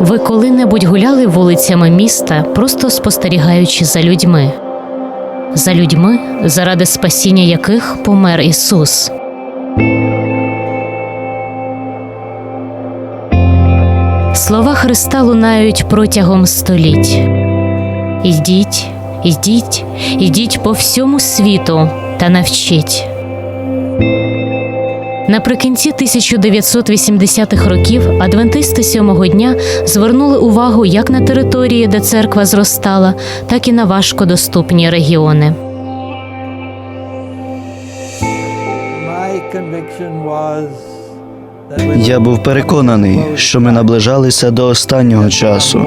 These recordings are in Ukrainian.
Ви коли-небудь гуляли вулицями міста, просто спостерігаючи за людьми? За людьми, заради спасіння яких помер Ісус. Слова Христа лунають протягом століть. Ідіть, ідіть, ідіть по всьому світу та навчіть. Наприкінці 1980-х років адвентисти сьомого дня звернули увагу як на території, де церква зростала, так і на важкодоступні регіони. Я був переконаний, що ми наближалися до останнього часу.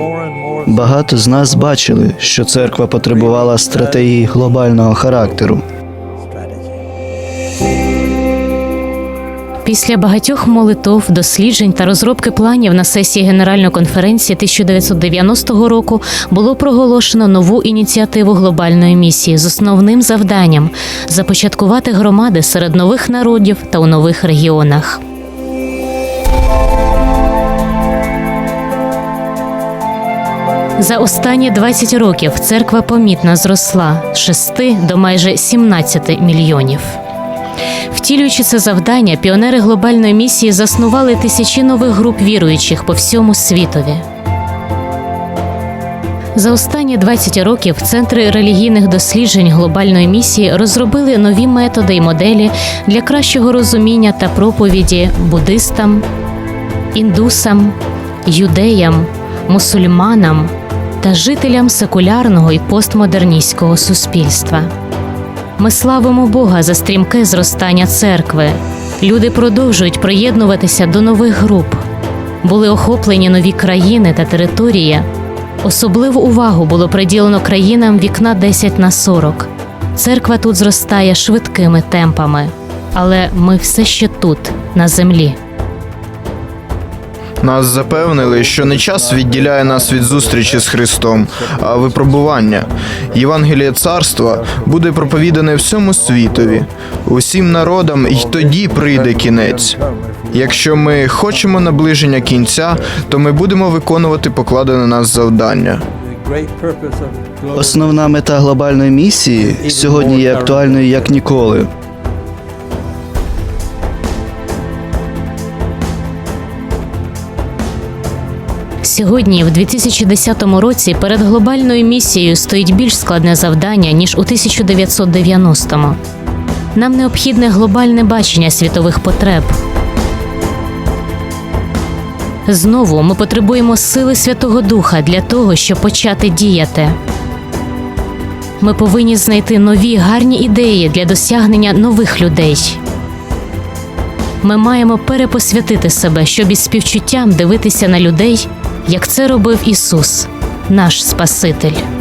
Багато з нас бачили, що церква потребувала стратегії глобального характеру. Після багатьох молитов, досліджень та розробки планів на сесії Генеральної конференції 1990 року було проголошено нову ініціативу глобальної місії з основним завданням започаткувати громади серед нових народів та у нових регіонах. За останні 20 років церква помітно зросла з 6 до майже 17 мільйонів. Втілюючи це завдання, піонери глобальної місії заснували тисячі нових груп віруючих по всьому світові. За останні 20 років центри релігійних досліджень глобальної місії розробили нові методи і моделі для кращого розуміння та проповіді буддистам, індусам, юдеям, мусульманам та жителям секулярного і постмодерністського суспільства. Ми славимо Бога за стрімке зростання церкви. Люди продовжують приєднуватися до нових груп. Були охоплені нові країни та території. Особливу увагу було приділено країнам вікна 10 на 40. Церква тут зростає швидкими темпами, але ми все ще тут, на землі. Нас запевнили, що не час відділяє нас від зустрічі з Христом, а випробування. Євангеліє царства буде проповідане всьому світові, усім народам, і тоді прийде кінець. Якщо ми хочемо наближення кінця, то ми будемо виконувати покладене нас завдання. Основна мета глобальної місії сьогодні є актуальною як ніколи. Сьогодні, в 2010 році, перед глобальною місією стоїть більш складне завдання ніж у 1990-му. Нам необхідне глобальне бачення світових потреб. Знову ми потребуємо сили Святого Духа для того, щоб почати діяти. Ми повинні знайти нові гарні ідеї для досягнення нових людей. Ми маємо перепосвятити себе, щоб із співчуттям дивитися на людей, як це робив Ісус, наш Спаситель.